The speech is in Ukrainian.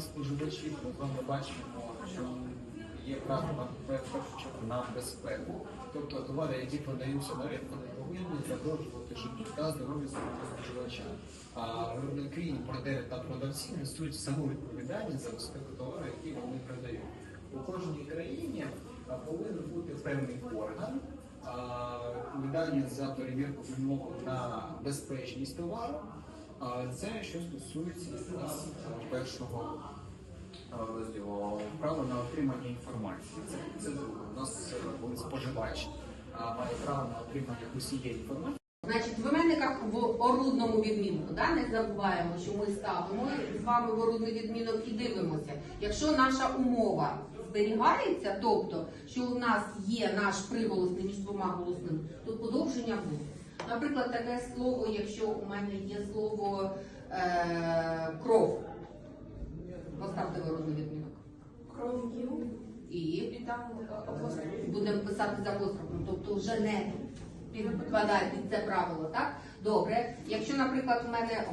споживачів ми бачимо, що є право на безпеку. Тобто товари, які продаються на ринку, не повинні загрожувати життю та здоров'ю споживача. А виробники, та продавці несуть саму відповідальність за безпеку товару, які вони продають. У кожній країні повинен бути певний орган, відповідальність за перевірку вимог на безпечність товару. Це що стосується е, першого е, розділу право на отримання інформації. Це, це друге. У нас е, коли споживач а, має право на отримання усієї інформації. Значить, в іменниках в орудному відмінку, да, не забуваємо, що ми ставимо з вами в орудний відмінок і дивимося. Якщо наша умова зберігається, тобто, що у нас є наш приголосний між двома голосними, то подовження буде. Наприклад, таке слово, якщо у мене є слово е, кров, поставте в відмінок. Кров'ю І і там будемо писати за апострофом, тобто вже не підпадає під це правило, так? Добре. Якщо, наприклад, у мене